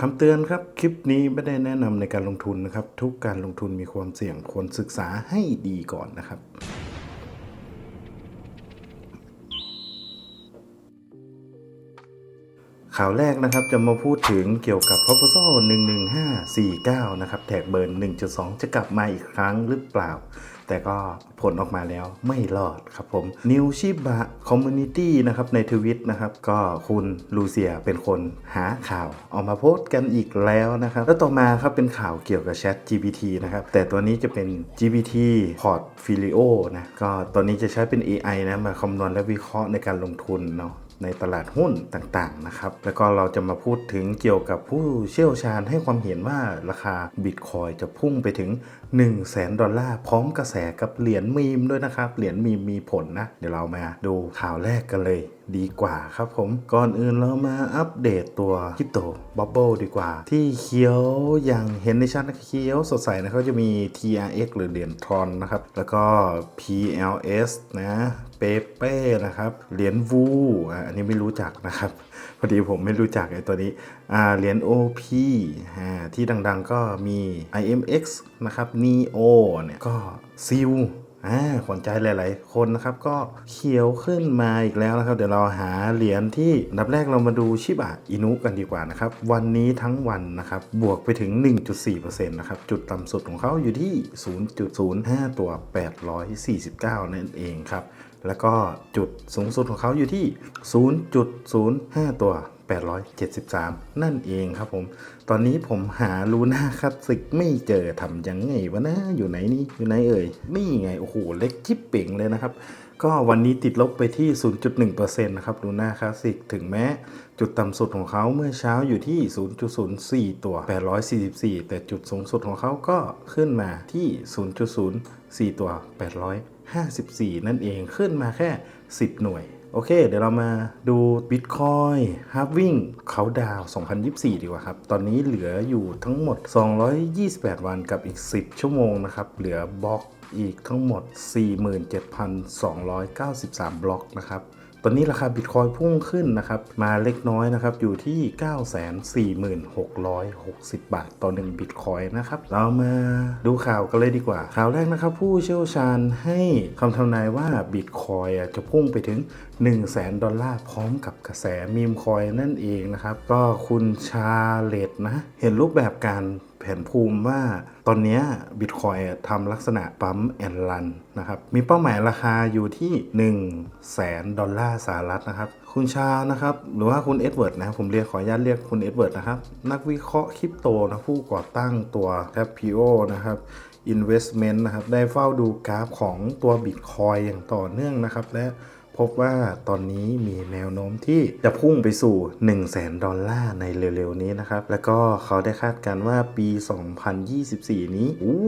คำเตือนครับ คลิปนี้ไม่ได้แนะนำในการลงทุนนะครับ ทุกการลงทุนมีความเสี่ยงควรศึกษาให้ดีก่อนนะครับ ข่าวแรกนะครับจะมาพูดถึงเกี่ยวกับ proposal 11549 นะครับแท็กเบิร์น1.2 จะกลับมาอีกครั้งหรือเปล่า แต่ก็ผลออกมาแล้วไม่รอดครับผม New Shiba Community นะครับในทวิตนะครับก็คุณลูเซียเป็นคนหาข่าวออกมาโพสต์กันอีกแล้วนะครับ แล้วต่อมาครับเป็นข่าวเกี่ยวกับ Chat GPT นะครับ แต่ตัวนี้จะเป็น GPT Portfolio นะก็ตัวนี้จะใช้เป็น AI นะมาคำนวณและวิเคราะห์ในการลงทุนเนาะ ในตลาดหุ้นต่างๆนะครับแล้วก็เราจะมาพูดถึงเกี่ยวกับผู้เชี่ยวชาญให้ความเห็นว่าราคาบิตคอยจะพุ่งไปถึง 1 0 0 0 0แสนดอลลาร์พร้อมกระแสกับเหรียญมีมด้วยนะครับ เหรียญมีมมีผลนะ เดี๋ยวเรามาดูข่าวแรกกันเลยดีกว่าครับผมก่อนอื่นเรามาอัปเดตตัวคริปโตบับเบิลดีกว่า ที่เขียวอย่างเห็นในชั้นเขียวสดใสนะเขาจะมี TRX หรือเหรียญทรอนนะครับ แล้วก็ PLS นะ เปเป้นะครับ เหรียญวูอันนี้ไม่รู้จักนะครับ พอดีผมไม่รู้จักไอ้ตัวนี้เหรียญ OP อ่าที่ดังๆก็มี IMX นะครับ NEO เนี่ยก็ซิลอ่าขวัญใจหลาย ๆ คนนะครับก็เขียวขึ้นมาอีกแล้วนะครับ เดี๋ยวเราหาเหรียญที่นดับแรกเรามาดูชิบะอินุกันดีกว่านะครับ วันนี้ทั้งวันนะครับ บวกไปถึง 1.4%นะครับ จุดต่ำสุดของเขาอยู่ที่ 0.05 ตัว 849 นั่นเองครับ แล้วก็จุดสูงสุดของเขาอยู่ที่ 0.05 ตัว 873 นั่นเองครับผม ตอนนี้ผมหาลูน่าคลาสสิกไม่เจอทำยังไงวะนะ อยู่ไหนนี่ อยู่ไหนเอ่ย นี่ไง โอ้โห เล็กจิ๊บเป่งเลยนะครับ ก็วันนี้ติดลบไปที่ 0.1%นะครับลูน่าคลาสสิกถึงแม้จุดต่ำสุดของเขาเมื่อเช้าอยู่ที่ 0.04 ตัว 844 แต่จุดสูงสุดของเขาก็ขึ้นมาที่ 0.04 ตัว 800 54 นั่นเองขึ้นมาแค่ 10 หน่วย โอเค เดี๋ยวเรามาดู Bitcoin Halving เขาดาว 2024 ดีกว่าครับ ตอนนี้เหลืออยู่ทั้งหมด 228 วันกับอีก 10 ชั่วโมงนะครับ เหลือบล็อกอีกทั้งหมด 47,293 บล็อกนะครับ ตอนนี้ราคาบิตคอยพุ่งขึ้นนะครับมาเล็กน้อยนะครับอยู่ที่ 946,60 บาทต่อ1บิตคอยนะครับเรามาดูข่าวกันเลยดีกว่า ข่าวแรกนะครับ ผู้เชี่ยวชาญให้คำทำนายว่าบิตคอยจะพุ่งไปถึง 1 0 0 0 0แสนดอลลาร์พร้อมกับกระแสมีมคอยนั่นเองนะครับก็คุณชาเลตนะ เห็นรูปแบบการ แผนภูมิว่าตอนนี้บิตคอยทำลักษณะปั๊มแอนลันนะครับ มีเป้าหมายราคาอยู่ที่ 1 0 0 0 0แสนดอลลาร์สหรัฐนะครับ คุณชานะครับ หรือว่าคุณเอ็ดเวิร์ดนะ ผมเรียกขออนุญาตเรียกคุณเอ็ดเวิร์ดนะครับ นักวิเคราะห์คริปโตนะผู้ก่อตั้งตัว c a p i o นะครับ Investment นะครับ ได้เฝ้าดูกราฟของตัวบิตคอยอย่างต่อเนื่องนะครับ และ พบว่าตอนนี้มีแนวโน้มที่จะพุ่งไปสู่ 1 0 0 0 0แสนดอลลาร์ในเร็วๆนี้นะครับ แล้วก็เขาได้คาดการณ์ว่าปี 2024 นี้อู้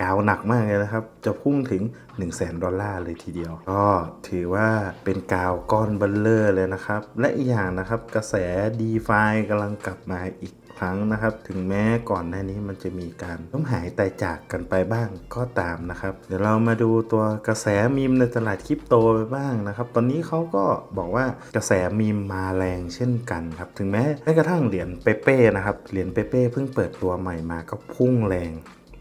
กาวหนักมากเลยนะครับ จะพุ่งถึง 1 0 0 0 0แสนดอลลาร์เลยทีเดียว ก็ถือว่าเป็นกาวก้อนเบลเลอร์เลยนะครับ และอีกอย่างนะครับกระแส d e f i กำลังกลับมาอีก ครั้งนะครับ ถึงแม้ก่อนหน้านี้มันจะมีการล้มหายตายจากกันไปบ้างก็ตามนะครับ เดี๋ยวเรามาดูตัวกระแสมีมในตลาดคริปโตไปบ้างนะครับ ตอนนี้เขาก็บอกว่ากระแสมีมมาแรงเช่นกันครับ ถึงแม้แม้กระทั่งเหรียญเปเป้นะครับ เหรียญเปเป้เพิ่งเปิดตัวใหม่มาก็พุ่งแรง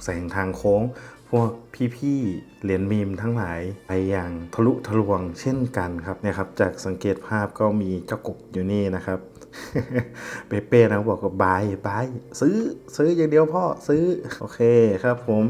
แสงทางโค้งพวกพี่ๆ เหรียญมีมทั้งหลายไปอย่างทะลุทะลวงเช่นกันครับเนี่ยครับ จากสังเกตภาพก็มีเจ้ากบอยู่นี่นะครับ เปเป้นะบอกว่าบายบายซื้อซื้ออย่างเดียวพ่อซื้อ โอเคครับผม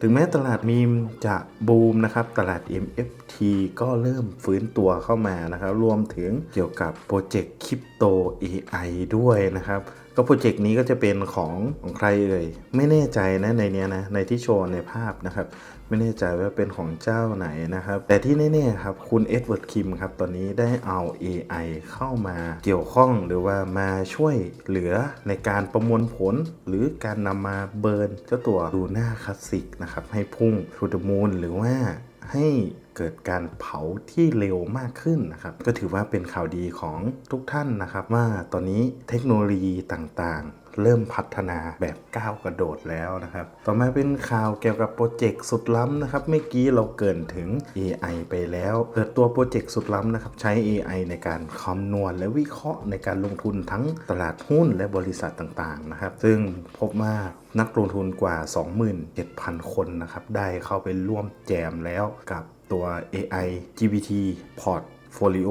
ถึงแม้ตลาดมีมจะบูมนะครับ ตลาด MFT ก็เริ่มฟื้นตัวเข้ามานะครับ รวมถึงเกี่ยวกับโปรเจกต์คริปโต AI ด้วยนะครับ ก็โปรเจกต์นี้ก็จะเป็นของของใครเอ่ยไม่แน่ใจนะในเนี้ยนะ ในที่โชว์ในภาพนะครับ ไม่แน่ใจว่าเป็นของเจ้าไหนนะครับ แต่ที่แน่ๆครับคุณเอ็ดเวิร์ดคิมครับตอนนี้ได้เอา AI เข้ามาเกี่ยวข้องหรือว่ามาช่วยเหลือในการประมวลผล หรือการนำมาเบิร์นเจ้าตัวดูหน้าคลาสสิกนะครับให้พุ่งทูดมูลหรือว่าให้เกิดการเผาที่เร็วมากขึ้นนะครับ ก็ถือว่าเป็นข่าวดีของทุกท่านนะครับ ว่าตอนนี้เทคโนโลยีต่างๆ เริ่มพัฒนาแบบก้าวกระโดดแล้วนะครับ ต่อมาเป็นข่าวเกี่ยวกับโปรเจกต์สุดล้ำนะครับ เมื่อกี้เราเกินถึง AI ไปแล้ว เปิดตัวโปรเจกต์สุดล้ำนะครับ ใช้ AI ในการคำนวณและวิเคราะห์ในการลงทุนทั้งตลาดหุ้นและบริษัทต่างๆนะครับ ซึ่งพบว่านักลงทุนกว่า 27,000 คนนะครับ ได้เข้าไปร่วมแจมแล้วกับตัว AI GPT Portfolio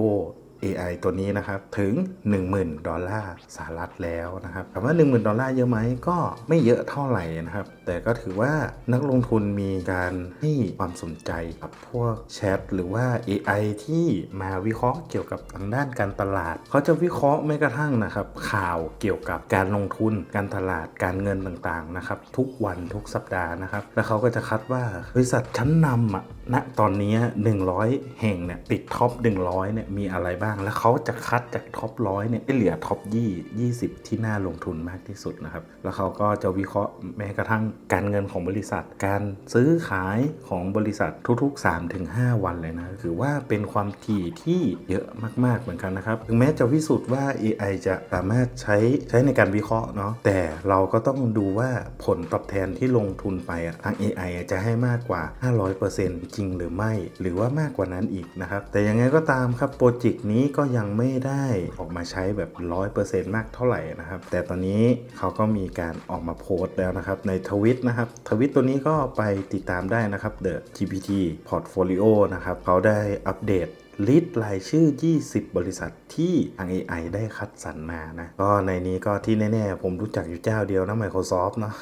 AI ตัวนี้นะครับถึง 10,000 ดอลลาร์สหรัฐแล้วนะครับถามว่า 10,000 ดอลลาร์เยอะไหมก็ไม่เยอะเท่าไหร่นะครับ แต่ก็ถือว่านักลงทุนมีการให้ความสนใจกับพวกแชทหรือว่า AI ที่มาวิเคราะห์เกี่ยวกับทางด้านการตลาด เขาจะวิเคราะห์แม้กระทั่งนะครับข่าวเกี่ยวกับการลงทุนการตลาดการเงินต่างๆนะครับทุกวันทุกสัปดาห์นะครับแล้วเขาก็จะคัดว่าบริษัทชั้นนำอะ ณตอนนี้ 100 แห่งเนี่ยติดท็อป 100เนี่ยมีอะไรบ้าง แล้วเขาจะคัดจากท็อปร้อยเนี่ยให้เหลือท็อปยี่20 ที่น่าลงทุนมากที่สุดนะครับ แล้วเขาก็จะวิเคราะห์แม้กระทั่งการเงินของบริษัท การซื้อขายของบริษัททุกๆ 3-5 วันเลยนะถือว่าเป็นความถี่ที่เยอะมากๆเหมือนกันนะครับถึงแม้จะพิสูจน์ว่า AI จะสามารถใช้ใช้ในการวิเคราะห์เนาะแต่เราก็ต้องดูว่าผลตอบแทนที่ลงทุนไปทาง AI อจะให้มากกว่า 500%จจริงหรือไม่ หรือว่ามากกว่านั้นอีกนะครับ แต่ยังไงก็ตามครับโปรเจกต์นี้ก็ยังไม่ได้ออกมาใช้แบบ 100%มากเท่าไหร่นะครับ แต่ตอนนี้เขาก็มีการออกมาโพสต์แล้วนะครับ ในทวิตนะครับทวิตตัวนี้ก็ไปติดตามได้นะครับ The GPT Portfolio นะครับเขาได้อัปเดตลิสต์รายชื่อ 20 บริษัทที่ทาง AI ได้คัดสรรมานะ ก็ในนี้ก็ที่แน่ๆ ผมรู้จักอยู่เจ้าเดียวนะ Microsoft เนาะ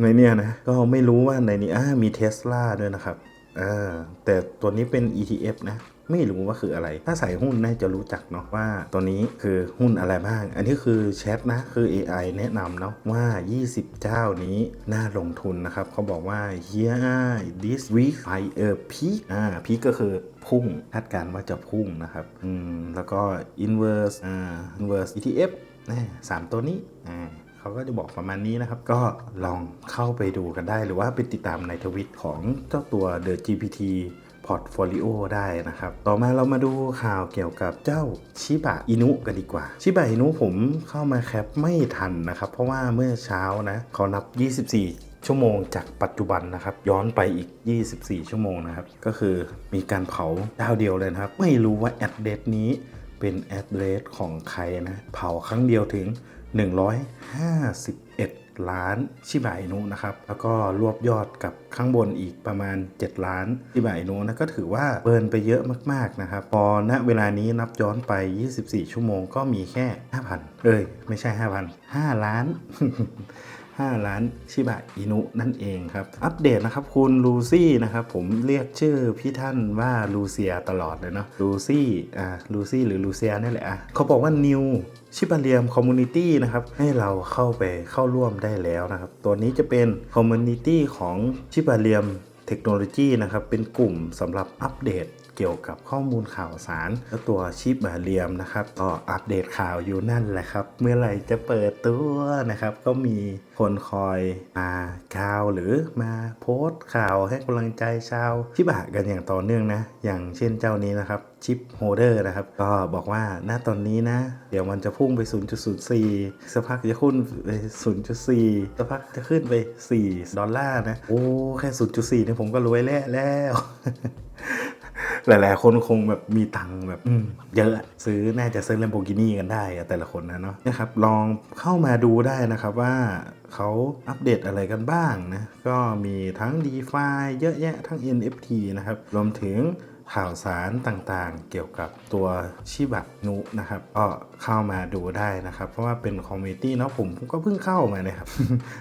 ในเนี้ยนะ ก็ไม่รู้ว่าในนี้มี Tesla ด้วยนะครับ อ่าแต่ตัวนี้เป็น ETF นะไม่รู้ว่าคืออะไร ถ้าใส่หุ้นน่าจะรู้จักเนาะว่าตัวนี้คือหุ้นอะไรบ้าง อันนี้คือแชทนะ คือ AI แนะนำเนาะว่า 20 เจ้านี้น่าลงทุนนะครับ เขาบอกว่า here this week I a peak อ่า peak ก็คือพุ่งคาดการณ์ว่าจะพุ่งนะครับ อืม แล้วก็ inverse อ่า inverse ETF นะสามตัวนี้อ่า เขาก็จะบอกประมาณนี้นะครับ ก็ลองเข้าไปดูกันได้ หรือว่าไปติดตามในทวิตของเจ้าตัว The GPT Portfolio ได้นะครับ ต่อมาเรามาดูข่าวเกี่ยวกับเจ้าชิบะอินุกันดีกว่า ชิบะอินุผมเข้ามาแคปไม่ทันนะครับ เพราะว่าเมื่อเช้านะเขานับ 24ชั่วโมงจากปัจจุบันนะครับ ย้อนไปอีก 24 ชั่วโมงนะครับ ก็คือมีการเผาเจ้าเดียวเลยนะครับ ไม่รู้ว่าแอดเดสนี้เป็นแอดเดสของใครนะ เผาครั้งเดียวถึง 51 ล้านชิบะอินุนะครับ แล้วก็รวบยอดกับข้างบนอีกประมาณ 7 ล้านชิบะอินุนะก็ถือว่าเบิร์นไปเยอะมากๆนะครับ พอณเวลานี้นับย้อนไป 24 ชั่วโมงก็มีแค่ 5,000 เอ้ย ไม่ใช่ 5,000 5 ล้าน 5 ล้านชิบะอินุนั่นเองครับ อัปเดตนะครับคุณลูซี่นะครับผมเรียกชื่อพี่ท่านว่าลูเซียตลอดเลยเนาะลูซี่อ่าลูซี่หรือลูเซียนี่แหละอะเขาบอกว่า New ชิบาเรียมคอมมูนิตี้นะครับให้เราเข้าไปเข้าร่วมได้แล้วนะครับ ตัวนี้จะเป็นคอมมูนิตี้ของชิบาเรียมเทคโนโลยีนะครับ เป็นกลุ่มสำหรับอัปเดต เกี่ยวกับข้อมูลข่าวสารและตัวชิปบาเลียมนะครับก็อัปเดตข่าวอยู่นั่นแหละครับ เมื่อไหร่จะเปิดตัวนะครับ ก็มีคนคอยมาข่าวหรือมาโพสต์ข่าวให้กำลังใจชาวชิบะกันอย่างต่อเนื่องนะ อย่างเช่นเจ้านี้นะครับชิปโฮเดอร์นะครับ ก็บอกว่าณตอนนี้นะ เดี๋ยวมันจะพุ่งไป 0.04สักพักจะขึ้นไป 0.4สักพักจะขึ้นไป 4 ดอลลาร์นะ โอ้ แค่ 0.4เนี่ยผมก็รวยแล้วแล้ว หลาย ๆ คนคงแบบมีตังค์แบบอืมเยอะอะซื้อน่าจะซื้อ Lamborghini กันได้อะแต่ละคนนะเนาะนะครับลองเข้ามาดูได้นะครับว่าเขาอัปเดตอะไรกันบ้างนะก็มีทั้ง DeFi เยอะแยะทั้ง NFT นะครับรวมถึง ข่าวสารต่างๆ เกี่ยวกับตัวชิบะนุนะครับก็เข้ามาดูได้นะครับ เพราะว่าเป็นคอมมิตี้เนาะผมก็เพิ่งเข้ามานะครับ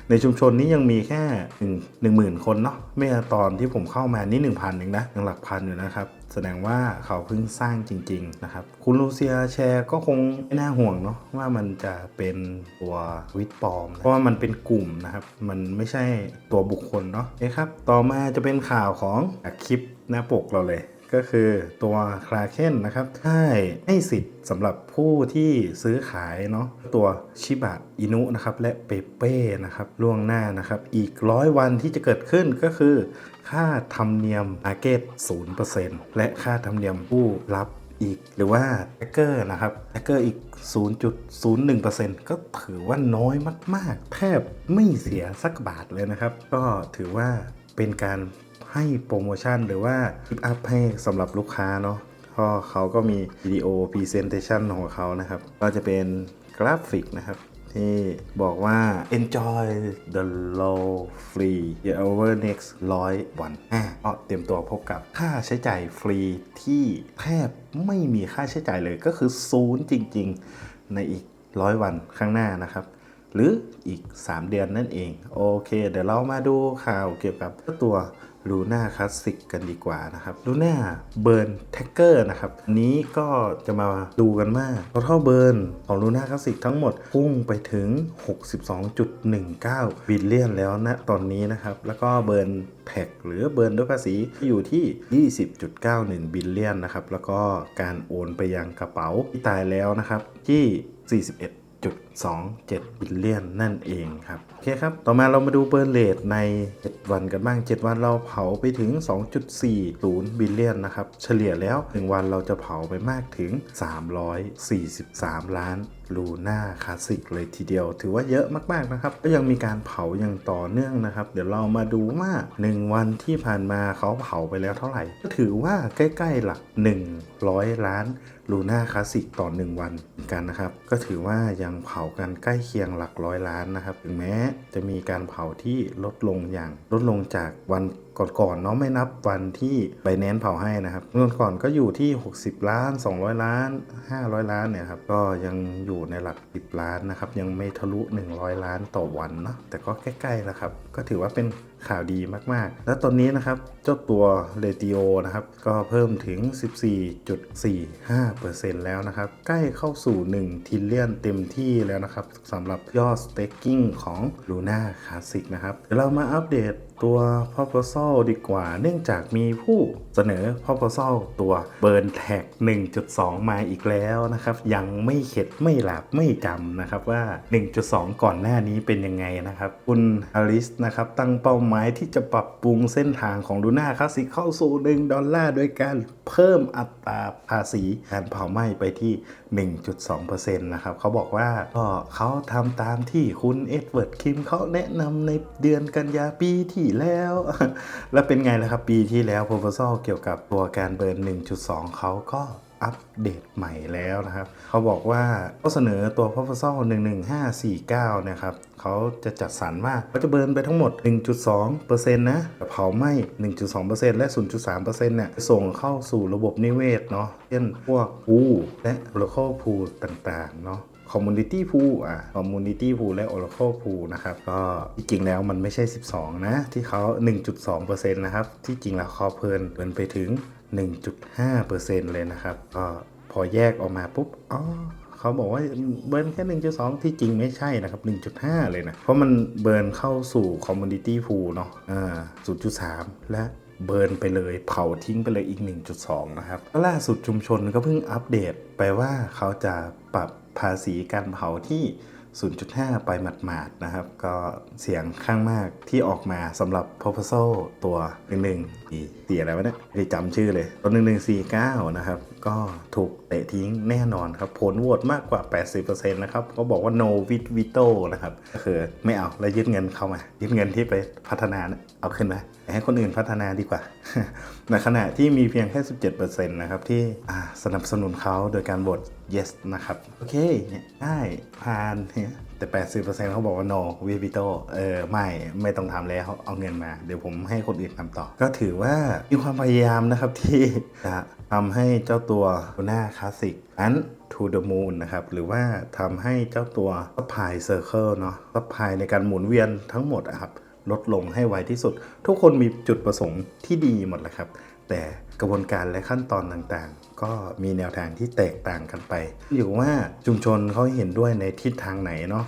ในชุมชนนี้ยังมีแค่หนึ่งหนึ่งหมื่นคนเนาะเมื่อตอนที่ผมเข้ามานี่หนึ่งพันเองนะยังหลักพันอยู่นะครับแสดงว่าเขาเพิ่งสร้างจริง ๆ นะครับ คุณลูเซียแชร์ก็คงไม่น่าห่วงเนาะว่ามันจะเป็นตัววิดปอม เพราะว่ามันเป็นกลุ่มนะครับ มันไม่ใช่ตัวบุคคลเนาะโอเคครับ ต่อมาจะเป็นข่าวของคลิปหน้าปกเราเลย ก็คือตัวคลาเคนนะครับให้ให้สิทธิ์สำหรับผู้ที่ซื้อขายเนาะตัวชิบะอินุนะครับและเปเป้นะครับล่วงหน้านะครับ อีกร้อยวันที่จะเกิดขึ้นก็คือ ค่าธรรมเนียมมาเก็ต0%และค่าธรรมเนียมผู้รับอีกหรือว่าแท็กเกอร์นะครับแท็กเกอร์อีก 0.01%ก็ถือว่าน้อยมาก ๆ แทบไม่เสียสักบาทเลยนะครับ ก็ถือว่าเป็นการ ให้โปรโมชั่นหรือว่าทิปอัพให้สำหรับลูกค้าเนาะก็เขาก็มีวิดีโอ Presentation ของเขานะครับ ก็จะเป็นกราฟิกนะครับ ที่บอกว่า enjoy the low free over next 100วันอะก็เตรียมตัวพบกับค่าใช้จ่ายฟรีที่แทบไม่มีค่าใช้จ่ายเลยก็คือศูนย์จริง ๆ ในอีก100วันข้างหน้านะครับ หรืออีก 3 เดือนนั่นเอง โอเค เดี๋ยวเรามาดูข่าวเกี่ยวกับตัว ลูน่าคลาสสิกกันดีกว่านะครับลูน่าเบิร์นแท็กเกอร์นะครับอันนี้ก็จะมาดูกันว่า total burn ของลูน่าคลาสสิกทั้งหมด พุ่งไปถึง 62.19 บิลเลียนแล้วนะตอนนี้นะครับ แล้วก็เบิร์นแท็กหรือเบิร์นด้วยภาษีอยู่ที่ 20.91 บิลเลียนนะครับ แล้วก็การโอนไปยังกระเป๋าที่ตายแล้วนะครับที่ 41 1.27 บิลเลียนนั่นเองครับ โอเคครับ ต่อมาเรามาดูเบอร์เลทใน 7 วันกันบ้าง 7 วันเราเผาไปถึง 2.40 บิลเลียนนะครับ เฉลี่ยแล้ว 1 วันเราจะเผาไปมากถึง 343 ล้าน ลูน่าคลาสสิกเลยทีเดียว ถือว่าเยอะมากๆนะครับ ก็ยังมีการเผาอย่างต่อเนื่องนะครับ เดี๋ยวเรามาดูว่า 1 วันที่ผ่านมาเขาเผาไปแล้วเท่าไหร่ ก็ถือว่าใกล้ๆหลัก 100 ล้านลูน่าคลาสสิกต่อ 1 วันเหมือนกันนะครับ ก็ถือว่ายังเผากันใกล้เคียงหลักร้อยล้านนะครับ ถึงแม้จะมีการเผาที่ลดลงอย่างลดลงจากวัน ก่อนๆเนาะไม่นับวันที่ไบแนนเผาให้นะครับเงินก่อนก็อยู่ที่ 60 ล้าน 200 ล้าน 500 ล้านเนี่ยครับก็ยังอยู่ในหลัก 10 ล้านนะครับยังไม่ทะลุ 100 ล้านต่อวันเนาะแต่ก็ใกล้ๆแล้วครับก็ถือว่าเป็น ข่าวดีมากๆ แล้วตอนนี้นะครับเจ้าตัวเรติโอนะครับก็เพิ่มถึง 14.45%แล้วนะครับ ใกล้เข้าสู่ 1 ทิลเลียนเต็มที่แล้วนะครับสำหรับยอด staking ของ Luna Classic นะครับ เดี๋ยวเรามาอัปเดตตัว proposal ดีกว่า เนื่องจากมีผู้เสนอ proposal ตัว Burn Tag 1.2 มาอีกแล้วนะครับ ยังไม่เข็ดไม่หลับไม่จำนะครับว่า 1.2 ก่อนหน้านี้เป็นยังไงนะครับ คุณอลิสนะครับตั้งเป้าหมายที่จะปรับปรุงเส้นทางของ Luna Classic เข้าสู่ 1 ดอลลาร์ โดยการเพิ่มอัตราภาษีการเผาไหม้ไปที่ 1.2%นะครับเขาบอกว่าก็เขาทำตามที่คุณเอ็ดเวิร์ดคิมเขาแนะนำในเดือนกันยาปีที่แล้ว แล้วเป็นไงล่ะครับปีที่แล้ว proposal เกี่ยวกับตัวการเบิร์น 1.2 เขาก็ อัปเดตใหม่แล้วนะครับ เขาบอกว่าก็เสนอตัว proposal 11549 นะครับเขาจะจัดสรรว่าเขาจะเบิร์นไปทั้งหมด 1.2%นะเผาไหม้ 1.2%และ 0.3%เนี่ยส่งเข้าสู่ระบบนิเวศเนาะเช่นพวกพูและ local pool ต่างๆเนาะ Community Pool อะ Community Pool และ Oracle Pool นะครับ ก็จริงๆแล้วมันไม่ใช่ 12 นะ ที่เขา 1.2%นะครับ ที่จริงแล้วเขาเพิ่นเพิ่นไปถึง 1.5%เลยนะครับ ก็พอแยกออกมาปุ๊บ อ๋อเขาบอกว่าเบิร์นแค่ 1.2 ที่จริงไม่ใช่นะครับ 1.5 เลยนะ เพราะมันเบิร์นเข้าสู่ Community Pool เนาะอ่า0.3 และเบิร์นไปเลยเผาทิ้งไปเลยอีก 1.2 นะครับ ล่าสุดชุมชนก็เพิ่งอัปเดตไปว่าเขาจะปรับภาษีการเผาที่ 0.5 ไปหมาดๆนะครับ ก็เสียงข้างมากที่ออกมาสำหรับ proposal ตัว 1 1ึ่งเสียอะไรวะเนี่ยไม่จำชื่อเลยตัว1149 นะครับ ก็ถูกเตะทิ้งแน่นอนครับ ผลโหวตมากกว่า 80%นะครับก็บอกว่า no with veto นะครับก็คือไม่เอาแล้วยึดเงินเข้ามา ยึดเงินที่ไปพัฒนานะเอาขึ้นมาให้คนอื่นพัฒนาดีกว่า ในขณะที่มีเพียงแค่ 17%นะครับที่สนับสนุนเขาโดยการโหวต yes นะครับ โอเคเนี่ยได้ผ่านเนี่ย แต่ 80%เขาบอกว่า no w i v i t o เออไม่ไม่ต้องทำแล้วเอาเงินมา เดี๋ยวผมให้คนอื่นทำต่อ ก็ถือว่ามีความพยายามนะครับที่จะทำให้เจ้าตัวหน้าคลาสสิกนั้น to the moon นะครับ หรือว่าทำให้เจ้าตัว supply circle เนาะ supply ในการหมุนเวียนทั้งหมดอะครับลดลงให้ไวที่สุด ทุกคนมีจุดประสงค์ที่ดีหมดแหละครับ แต่กระบวนการและขั้นตอนต่าง ก็มีแนวทางที่แตกต่างกันไป อยู่ว่าชุมชนเขาเห็นด้วยในทิศทางไหนเนาะ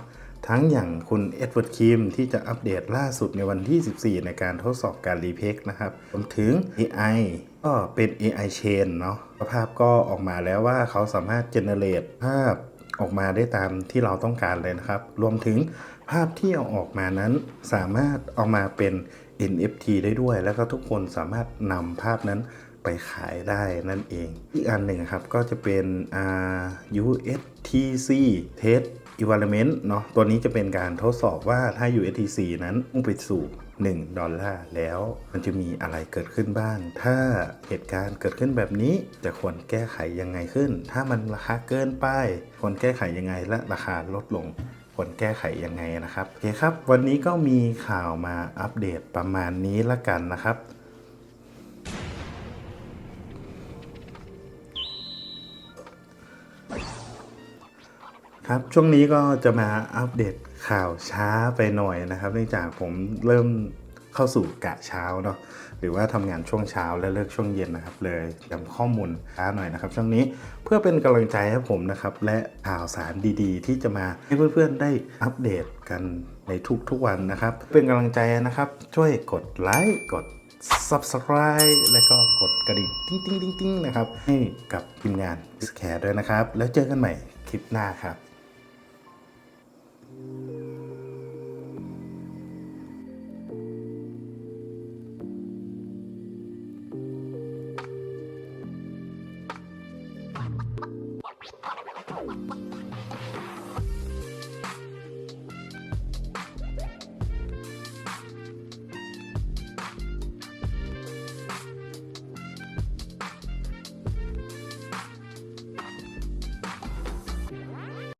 ทั้งอย่างคุณเอ็ดเวิร์ดคิมที่จะอัปเดตล่าสุดในวันที่ 14 ในการทดสอบการรีเพกนะครับรวมถึง AI ก็เป็น AI chain เนาะภาพก็ออกมาแล้วว่าเขาสามารถ generate ภาพออกมาได้ตามที่เราต้องการเลยนะครับ รวมถึงภาพที่เอาออกมานั้นสามารถเอามาเป็น NFT ได้ด้วย แล้วก็ทุกคนสามารถนำภาพนั้น ไปขายได้นั่นเอง อีกอันหนึ่งครับก็จะเป็นอ่า USTC Test Environment เนาะตัวนี้จะเป็นการทดสอบว่าถ้า USTC นั้นพุ่งไปสู่1ดอลลาร์แล้วมันจะมีอะไรเกิดขึ้นบ้าง ถ้าเหตุการณ์เกิดขึ้นแบบนี้จะควรแก้ไขยังไงขึ้น ถ้ามันราคาเกินไป ควรแก้ไขยังไงและราคาลดลงควรแก้ไขยังไงนะครับโอเคครับ วันนี้ก็มีข่าวมาอัปเดตประมาณนี้ละกันนะครับ ครับช่วงนี้ก็จะมาอัปเดตข่าวช้าไปหน่อยนะครับเนื่องจากผมเริ่มเข้าสู่กะเช้าเนาะหรือว่าทำงานช่วงเช้าและเลิกช่วงเย็นนะครับ เลยจำข้อมูลช้าหน่อยนะครับ ช่วงนี้เพื่อเป็นกำลังใจให้ผมนะครับ และข่าวสารดีๆ ที่จะมาให้เพื่อนๆได้อัปเดตกันในทุกๆวันนะครับ เป็นกำลังใจนะครับ ช่วยกดไลค์กด subscribe และก็กดกระดิ่งติ้งติ้งติ้งติ้งนะครับให้กับทีมงานสแคร์ด้วยนะครับ แล้วเจอกันใหม่คลิปหน้าครับ Thank you.